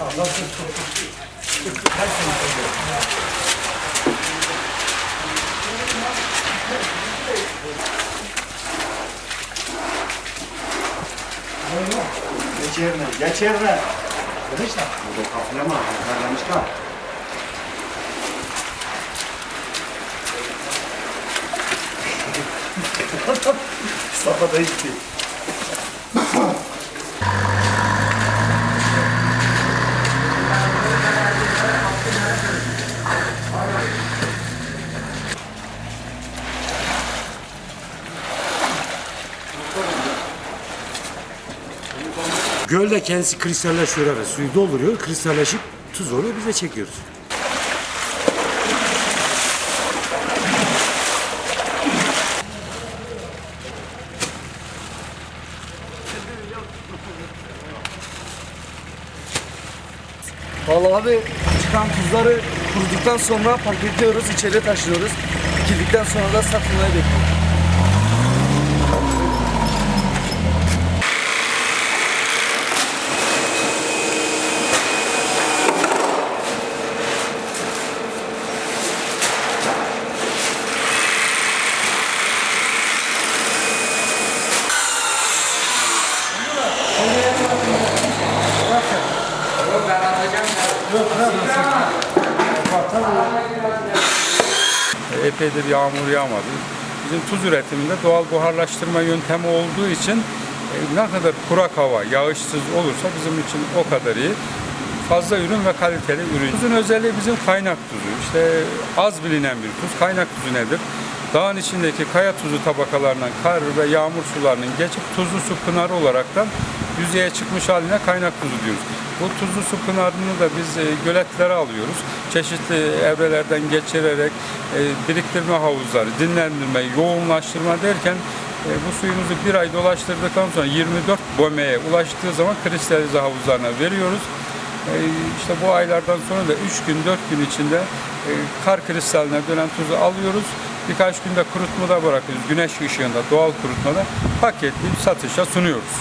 Allah'ım her sene Geç yerine, geç yerine. Kırışla. Burada kaflama, hazırlamışlar. Sabah da gitti. Gölde kendisi kristalleşiyor abi. Suyu dolduruyor, kristalleşip tuz oluyor. Biz de çekiyoruz. Vallahi abi çıkan tuzları kuruduktan sonra paketliyoruz, içeri taşıyoruz. Dikildikten sonra da satılmaya bekliyoruz. Epeydir yağmur yağmadı. Bizim tuz üretiminde doğal buharlaştırma yöntemi olduğu için e, ne kadar kurak hava, yağışsız olursa bizim için o kadar iyi. Fazla ürün ve kaliteli ürün. Tuzun özelliği bizim kaynak tuzu. İşte az bilinen bir tuz. Kaynak tuzu nedir? Dağın içindeki kaya tuzu tabakalarından kar ve yağmur sularının geçip tuzlu su pınarı olaraktan yüzeye çıkmış haline kaynak tuzu diyoruz. Bu tuzlu su pınarını da biz e, göletlere alıyoruz. Çeşitli evrelerden geçirerek e, biriktirme havuzları, dinlendirme, yoğunlaştırma derken e, bu suyumuzu bir ay dolaştırdıktan sonra 24 bomeye ulaştığı zaman kristalize havuzlarına veriyoruz. E, işte bu aylardan sonra da 3 gün 4 gün içinde e, kar kristaline dönen tuzu alıyoruz. Birkaç günde kurutmada bırakıyoruz. Güneş ışığında doğal kurutmada paketleyip satışa sunuyoruz.